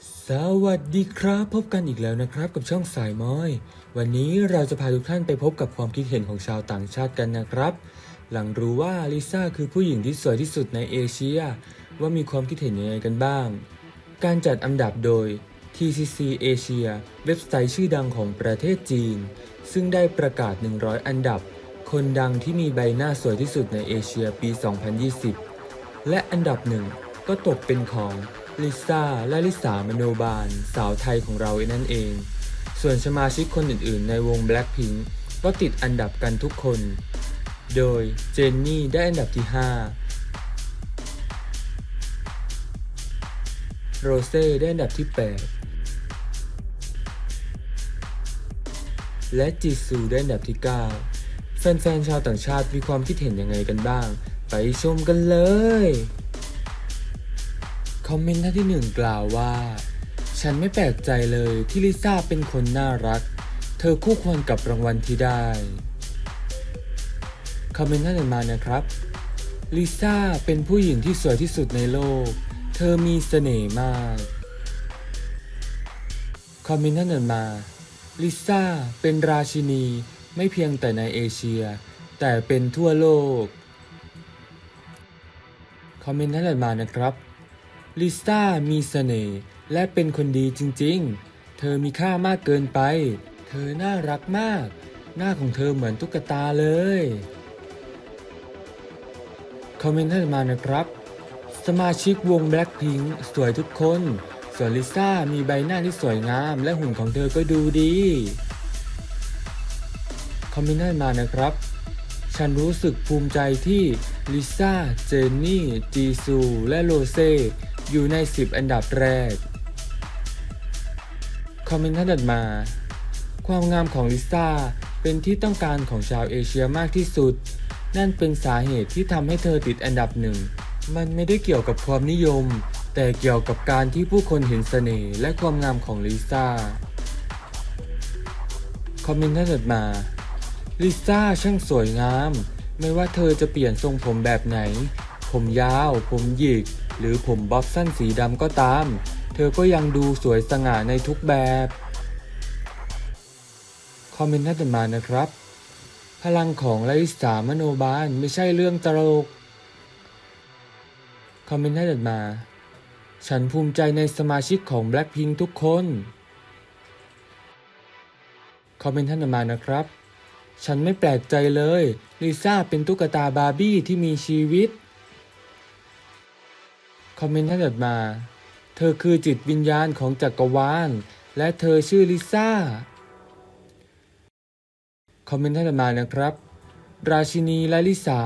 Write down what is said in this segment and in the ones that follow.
สวัสดีครับ พบกันอีกแล้วนะครับ กับช่องสายม้อย วันนี้เราจะพาทุกท่านไปพบกับความคิดเห็นของชาวต่างชาติกันนะครับ หลังรู้ว่าลิซ่าคือผู้หญิงที่สวยที่สุดในเอเชีย ว่ามีความคิดเห็นยังไงกันบ้าง การจัดอันดับโดย TCC Asia เว็บไซต์ชื่อดังของประเทศจีน ซึ่งได้ประกาศ 100 อันดับ คนดังที่มีใบหน้าสวยที่สุดในเอเชียปี 2020 และอันดับหนึ่งก็ตกเป็นของ ลิซ่าและลิสามโนบาล สาวไทยของเราเองนั่นเอง ส่วนสมาชิกคนอื่นๆ ในวง Blackpink ก็ติดอันดับกันทุกคน โดยเจนนี่ได้อันดับที่ 5 โรเซ่ได้อันดับที่ 8 และจิซูได้อันดับที่ 9 แฟนๆ ชาวต่างชาติมีความคิดเห็นยังไงกันบ้าง ไปชมกันเลย คอมเมนต์ท่านที่หนึ่งกล่าวว่า ฉันไม่แปลกใจเลยที่ลิซ่าเป็นคนน่ารัก เธอคู่ควรกับรางวัลที่ได้ คอมเมนต์ท่านต่อมานะครับ ลิซ่าเป็นผู้หญิงที่สวยที่สุดในโลก เธอมีเสน่ห์มาก คอมเมนต์ท่านต่อมา ลิซ่าเป็นราชินีไม่เพียงแต่ในเอเชีย แต่เป็นทั่วโลก คอมเมนต์ท่านต่อมานะครับ ลิซ่ามีเสน่ห์และเป็นคนดีจริงๆ เธอมีค่ามากเกินไป เธอน่ารักมาก หน้าของเธอเหมือนตุ๊กตาเลย คอมเมนต์ท่านมานะครับ สมาชิกวง Blackpink สวยทุกคน ส่วนลิซ่ามีใบหน้าที่สวยงาม และหุ่นของเธอก็ดูดี คอมเมนต์ท่านมานะครับ ฉันรู้สึกภูมิใจที่ลิซ่า เจนนี่ จีซู และโรเซ อยู่ใน 10 อันดับแรก คอมเมนต์ท่านถัดมา ความงามของลิซ่าเป็นที่ต้องการของชาวเอเชียมากที่สุด นั่นเป็นสาเหตุที่ทำให้เธอติดอันดับหนึ่ง มันไม่ได้เกี่ยวกับความนิยม แต่เกี่ยวกับการที่ผู้คนเห็นเสน่ห์และความงามของลิซ่า คอมเมนต์ท่านถัดมาลิซ่าช่างสวยงาม ไม่ว่าเธอจะเปลี่ยนทรงผมแบบไหน ผมยาว ผมหยิก หรือผมบ๊อบสั้นสีดำก็ตาม เธอก็ยังดูสวยสง่าในทุกแบบ คอมเมนต์ท่านมานะครับ พลังของลลิสามโนบาลไม่ใช่เรื่องตลก คอมเมนต์ท่านมา ฉันภูมิใจในสมาชิกของ Blackpink ทุกคน คอมเมนต์ท่านมานะครับ ฉันไม่แปลกใจเลยลิซ่าเป็นตุ๊กตาบาร์บี้ที่มีชีวิต คอมเมนต์ท่านถัดมา เธอคือจิตวิญญาณของจักรวาล และเธอชื่อลิซ่า คอมเมนต์ท่านถัดมานะครับ ราชินีและลิสา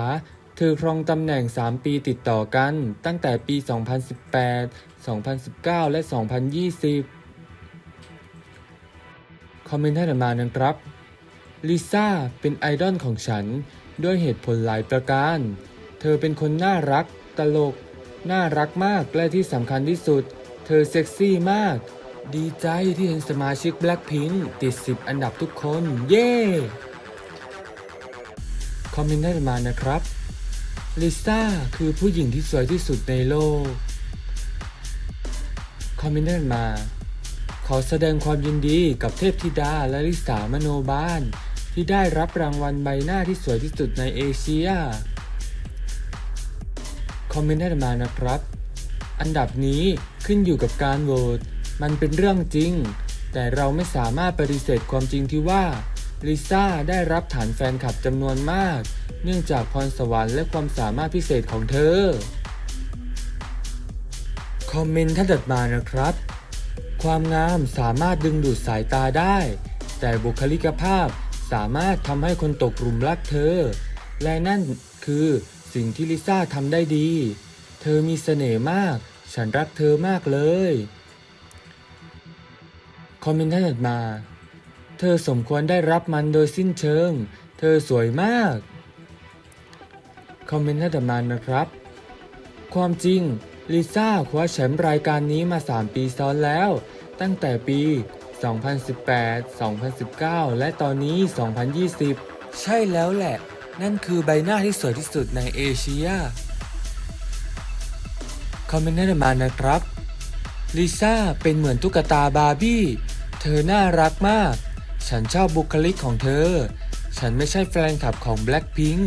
เธอครองตำแหน่ง 3 ปีติดต่อกัน ตั้งแต่ปี 2018 2019 และ 2020 คอมเมนต์ท่านถัดมานะครับลิซ่าเป็นไอดอลของฉัน ด้วยเหตุผลหลายประการ เธอเป็นคนน่ารัก ตลก น่ารักมากและที่สำคัญที่สุด เธอเซ็กซี่มาก ดีใจที่เห็นสมาชิก Blackpink ติด 10 อันดับทุกคน เย้ คอมเมนต์ได้มานะครับ ลิซ่าคือผู้หญิงที่สวยที่สุดในโลก คอมเมนต์ได้มา ขอแสดงความยินดีกับเทพธิดาและลิสามโนบาลที่ได้รับรางวัลใบหน้าที่สวยที่สุดในเอเชีย คอมเมนต์ได้มานะครับ อันดับนี้ขึ้นอยู่กับการโหวตมันเป็นเรื่องจริง แต่เราไม่สามารถปฏิเสธความจริงที่ว่าลิซ่าได้รับฐานแฟนคลับจำนวนมาก เนื่องจากพรสวรรค์และความสามารถพิเศษของเธอ คอมเมนต์ท่านถัดมานะครับ ความงามสามารถดึงดูดสายตาได้ แต่บุคลิกภาพสามารถทำให้คนตกหลุมรักเธอ และนั่นคือ สิ่งที่ลิซ่าทำได้ดี เธอมีเสน่ห์มาก ฉันรักเธอมากเลย คอมเมนต์ท่านถัดมา เธอสมควรได้รับมันโดยสิ้นเชิง เธอสวยมาก คอมเมนต์ท่านถัดมานะครับ ความจริงลิซ่าคว้าแชมป์รายการนี้มา 3 ปีซ้อนแล้ว ตั้งแต่ปี 2018 2019 และตอนนี้ 2020 ใช่แล้วแหละ นั่นคือใบหน้าที่สวยที่สุดในเอเชีย คอมเมนต์มานะครับ ลิซ่าเป็นเหมือนตุ๊กตาบาร์บี้ เธอน่ารักมาก ฉันชอบบุคลิกของเธอ ฉันไม่ใช่แฟนคลับของ Blackpink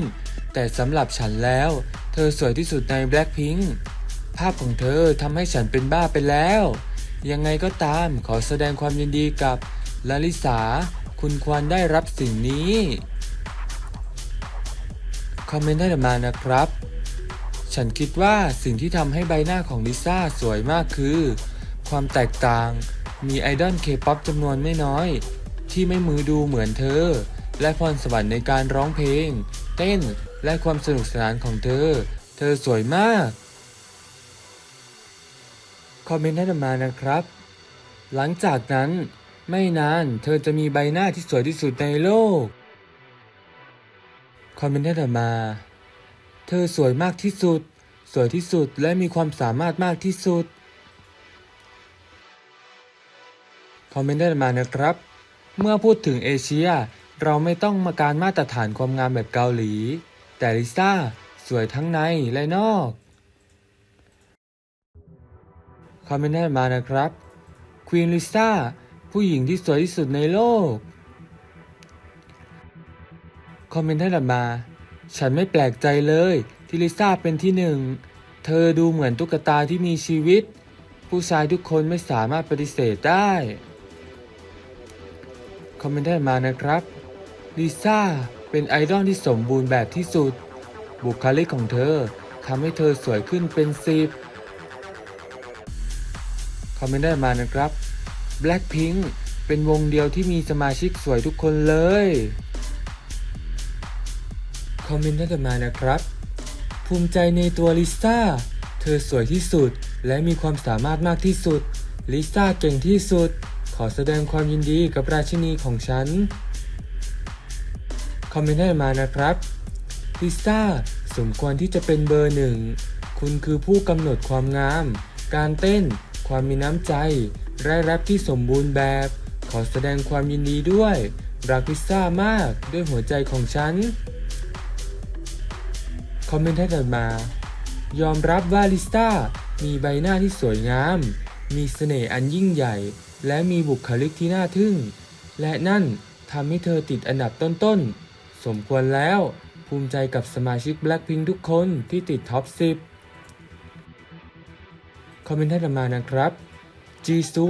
แต่สำหรับฉันแล้ว เธอสวยที่สุดใน Blackpink ภาพของเธอทำให้ฉันเป็นบ้าไปแล้ว ยังไงก็ตามขอแสดงความยินดีกับลาลิสา คุณควรได้รับสิ่งนี้ อมเมนต์ได้มานะครับ ฉันคิดว่าสิ่งที่ทำให้ใบหน้าของลิซ่าสวยมากคือ ความแตกต่าง มีไอดอลเคป๊อปจำนวนไม่น้อย ที่ไม่มือดูเหมือนเธอ และพรสวรรค์ในการร้องเพลง เต้นและความสนุกสนานของเธอ เธอสวยมาก คอมเมนต์ได้มานะครับ หลังจากนั้นไม่นานเธอจะมีใบหน้าที่สวยที่สุดในโลก คอมเมนต์ได้มา เธอสวยมากที่สุด สวยที่สุดและมีความสามารถมากที่สุด คอมเมนต์ได้มานะครับ เมื่อพูดถึงเอเชีย เราไม่ต้องมาการมาตรฐานความงามแบบเกาหลี แต่ลิซ่าสวยทั้งในและนอก คอมเมนต์ได้มานะครับ ควีนลิซ่าผู้หญิงที่สวยที่สุดในโลก คอมเมนต์ได้มา ฉันไม่แปลกใจเลยที่ลิซ่าเป็นที่หนึ่ง เธอดูเหมือนตุ๊กตาที่มีชีวิต ผู้ชายทุกคนไม่สามารถปฏิเสธได้ คอมเมนต์ได้มานะครับ ลิซ่าเป็นไอดอลที่สมบูรณ์แบบที่สุด บุคลิกของเธอทำให้เธอสวยขึ้นเป็นสิบคอมเมนต์ได้มานะครับ Blackpink เป็นวงเดียวที่มีสมาชิกสวยทุกคนเลย คอมเมนต์ได้มานะครับ ภูมิใจในตัวลิซ่า เธอสวยที่สุด และมีความสามารถมากที่สุด ลิซ่าเก่งที่สุด ขอแสดงความยินดีกับราชินีของฉัน คอมเมนต์ได้มานะครับลิซ่าสมควรที่จะเป็นเบอร์หนึ่ง คุณคือผู้กำหนดความงาม การเต้น ความมีน้ำใจและแรปที่สมบูรณ์แบบ ขอแสดงความยินดีด้วย รักลิซ่ามากด้วยหัวใจของฉัน คอมเมนต์ให้ถัดมา ยอมรับว่าลิซ่ามีใบหน้าที่สวยงาม มีเสน่ห์อันยิ่งใหญ่ และมีบุคลิกที่น่าทึ่ง และนั่นทำให้เธอติดอันดับต้นๆ สมควรแล้ว ภูมิใจกับสมาชิก Blackpink ทุกคนที่ติดท็อป 10 คอมเมนต์ให้ถัดมานะครับ จีซู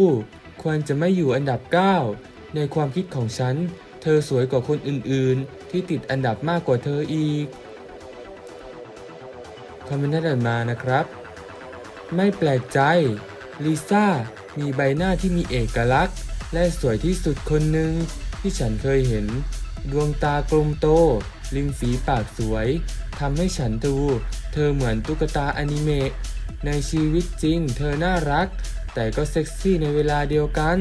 ควรจะไม่อยู่อันดับ 9 ในความคิดของฉัน เธอสวยกว่าคนอื่นๆ ที่ติดอันดับมากกว่าเธออีก คอมเมนต์ถัดมานะครับ ไม่แปลกใจ ลิซ่ามีใบหน้าที่มีเอกลักษณ์ และสวยที่สุดคนหนึ่งที่ฉันเคยเห็น ดวงตากลมโต ริมฝีปากสวยทำให้ฉันดู เธอเหมือนตุ๊กตาอนิเมะในชีวิตจริง เธอน่ารัก แต่ก็เซ็กซี่ในเวลาเดียวกัน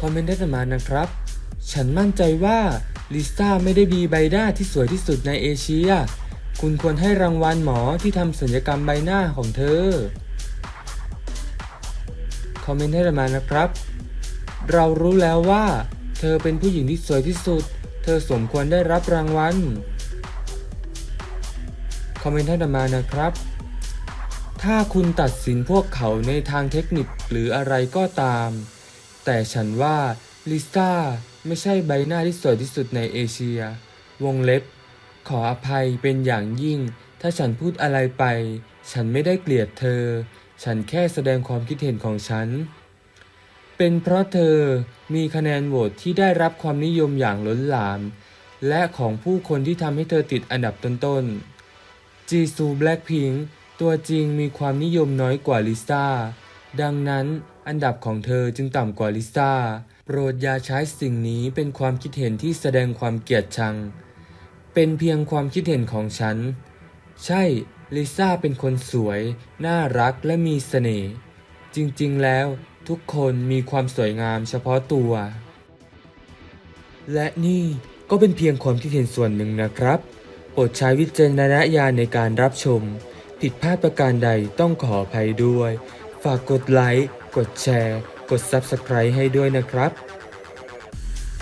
คอมเมนต์ได้มานะครับ ฉันมั่นใจว่า ลิซ่าไม่ได้มีใบหน้าที่สวยที่สุดในเอเชีย คุณควรให้รางวัลหมอที่ทำศัลยกรรมใบหน้าของเธอ คอมเมนต์ให้มานะครับ เรารู้แล้วว่า เธอเป็นผู้หญิงที่สวยที่สุด เธอสมควรได้รับรางวัล คอมเมนต์ให้มานะครับ ถ้าคุณตัดสินพวกเขาในทางเทคนิคหรืออะไรก็ตาม แต่ฉันว่าลิซ่า ไม่ใช่ใบหน้าที่สวยที่สุดในเอเชีย วงเล็บ ขออภัยเป็นอย่างยิ่ง ถ้าฉันพูดอะไรไป ฉันไม่ได้เกลียดเธอ ฉันแค่แสดงความคิดเห็นของฉัน เป็นเพราะเธอมีคะแนนโหวตที่ได้รับความนิยมอย่างล้นหลาม และของผู้คนที่ทำให้เธอติดอันดับต้นๆ จีซูแบล็คพิงตัวจริงมีความนิยมน้อยกว่าลิซ่า ดังนั้นอันดับของเธอจึงต่ำกว่าลิซ่า โปรดอย่าใช้สิ่งนี้เป็นความคิดเห็นที่แสดงความเกลียดชัง เป็นเพียงความคิดเห็นของฉัน ใช่ ลิซ่าเป็นคนสวย น่ารักและมีเสน่ห์ จริงๆ แล้วทุกคนมีความสวยงามเฉพาะตัว และนี่ก็เป็นเพียงความคิดเห็นส่วนหนึ่งนะครับ โปรดใช้วิจารณญาณในการรับชม ผิดพลาดประการใดต้องขออภัยด้วย ฝากกดไลค์ กดแชร์ กด Subscribe ให้ด้วยนะครับ